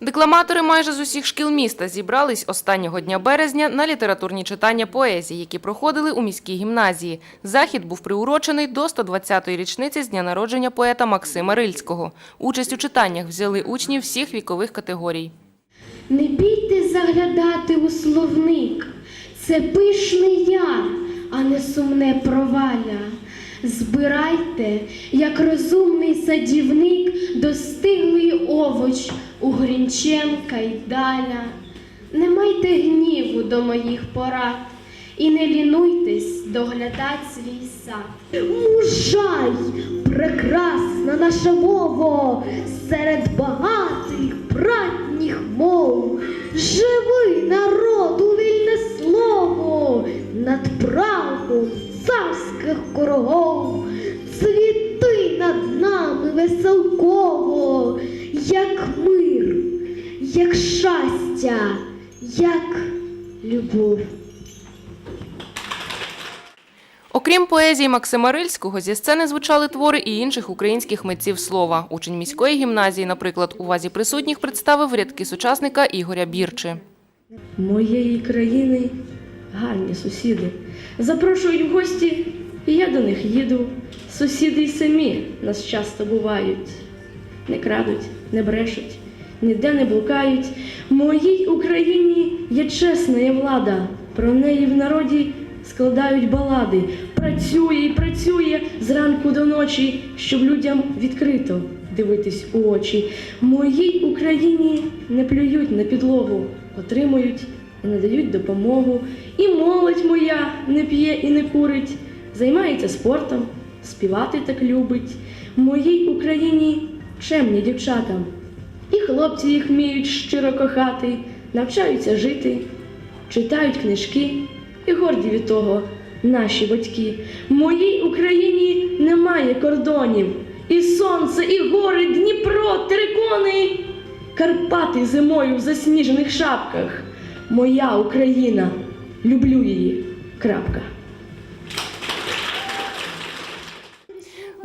Декламатори майже з усіх шкіл міста зібрались останнього дня березня на літературні читання поезії, які проходили у міській гімназії. Захід був приурочений до 120-ї річниці з дня народження поета Максима Рильського. Участь у читаннях взяли учні всіх вікових категорій. Не бійте заглядати у словник, це пишний яр, а не сумне провалля. Збирайте, як розумний садівник, достиглий овоч у Грінченка й даля. Не майте гніву до моїх порад і не лінуйтесь доглядать свій сад. Мужай, прекрасна наша мова, серед багатих братніх мов. Живи, народу, вільне слово, над правом царських корогов. Цвіти веселково, як мир, як щастя, як любов. Окрім поезії Максима Рильського, зі сцени звучали твори і інших українських митців слова. Учень міської гімназії, наприклад, у вазі присутніх представив рядки сучасника Ігоря Бірчи. Моєї країни гарні сусіди. Запрошують в гості, і я до них їду. Сусіди й самі нас часто бувають. Не крадуть, не брешуть, ніде не блукають. Моїй Україні є чесна є влада. Про неї в народі складають балади. Працює і працює зранку до ночі, щоб людям відкрито дивитись у очі. Моїй Україні не плюють на підлогу, отримують і надають допомогу. І молодь моя не п'є і не курить, займається спортом, співати так любить. Моїй Україні чемні дівчатам, і хлопці їх вміють щиро кохати, навчаються жити, читають книжки і горді від того наші батьки. Моїй Україні немає кордонів, і сонце, і гори, Дніпро, терикони, Карпати зимою в засніжених шапках. Моя Україна, люблю її. Крапка.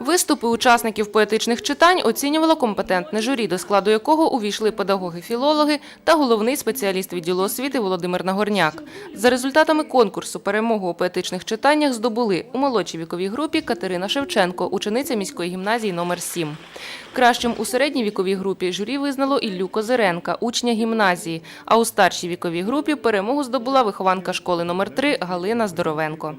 Виступи учасників поетичних читань оцінювало компетентне журі, до складу якого увійшли педагоги-філологи та головний спеціаліст відділу освіти Володимир Нагорняк. За результатами конкурсу перемогу у поетичних читаннях здобули у молодшій віковій групі Катерина Шевченко, учениця міської гімназії номер 7. Кращим у середній віковій групі журі визнало Іллю Козиренка, учня гімназії. А у старшій віковій групі перемогу здобула вихованка школи номер 3 Галина Здоровенко.